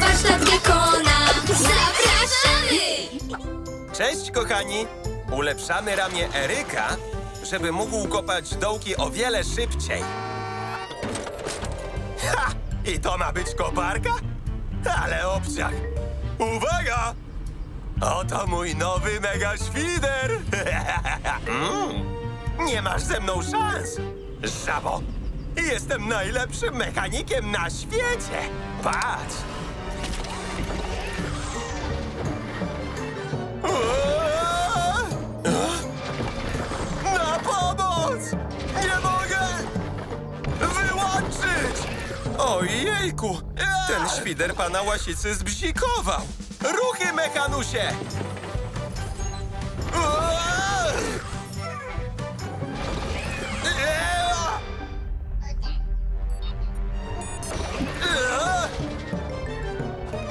Warsztat Gekona. Zapraszamy! Cześć, kochani! Ulepszamy ramię Eryka, żeby mógł kopać dołki o wiele szybciej. Ha! I to ma być koparka? Ale obciach! Uwaga! Oto mój nowy mega świder! mm, nie masz ze mną szans! Żabo! Jestem najlepszym mechanikiem na świecie! Patrz! Na pomoc! Nie mogę wyłączyć! Ojejku! Ten świder pana łasicy zbzikował! Ruchy, mechanusie!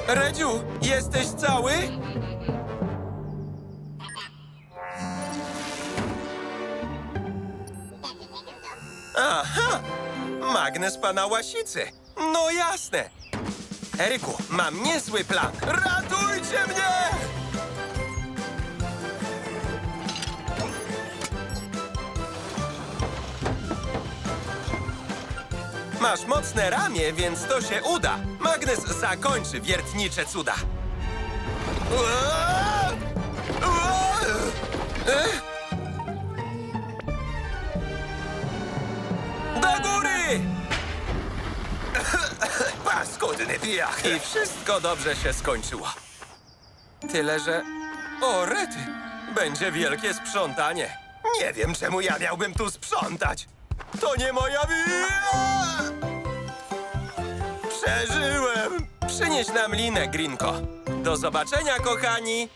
Redziu, jesteś cały? Aha! Magnes pana łasicy. No jasne. Eryku, mam niezły plan. Ratujcie mnie! Masz mocne ramię, więc to się uda. Magnes zakończy wiertnicze cuda. Do góry! Paskudny pijak. I wszystko dobrze się skończyło. Tyle, że... O, rety! Będzie wielkie sprzątanie. Nie wiem, czemu ja miałbym tu sprzątać. To nie moja wina! Przeżyłem! Przynieś nam linę, Grinko. Do zobaczenia, kochani!